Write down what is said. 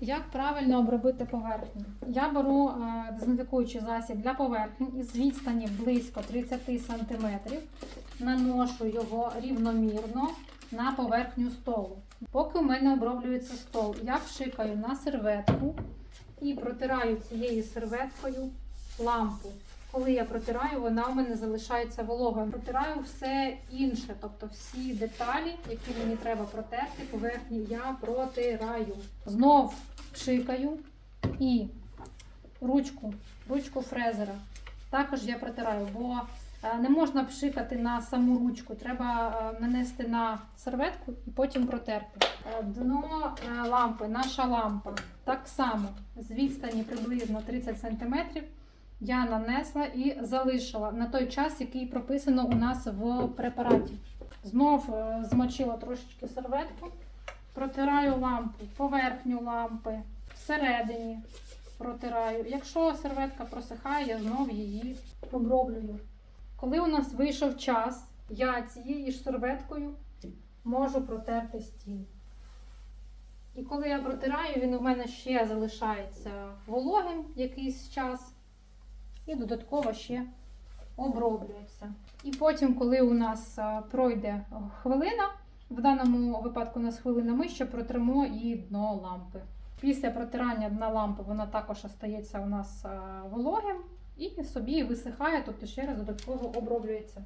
Як правильно обробити поверхню? Я беру е, дезінфікуючий засіб для поверхень із відстані близько 30 см, наношу його рівномірно на поверхню столу. Поки у мене оброблюється стол, я вшикаю на серветку і протираю цією серветкою лампу. Коли я протираю, вона у мене залишається вологою. Протираю все інше, тобто всі деталі, які мені треба протерти, поверхні, я протираю. Знов пшикаю і ручку, ручку фрезера. Також я протираю, бо е, не можна пшикати на саму ручку, треба е, нанести на серветку і потім протерти. Е, Дно лампи, наша лампа, так само з відстані приблизно 30 см я нанесла і залишила на той час, який прописано у нас в препараті. Знов е, змочила трошечки серветку, протираю лампу, поверхню лампи, всередині протираю. Якщо серветка просихає, я знов її оброблюю. Коли у нас вийшов час, я цією ж серветкою можу протерти стіл. І коли я протираю, він у мене ще залишається вологим якийсь час і додатково ще оброблюється. І потім, коли у нас пройде хвилина, в даному випадку у нас хвилина, ми ще протримо і дно лампи. Після протирання дна лампи вона також остається у нас вологим і собі висихає, тобто ще раз додатково оброблюється.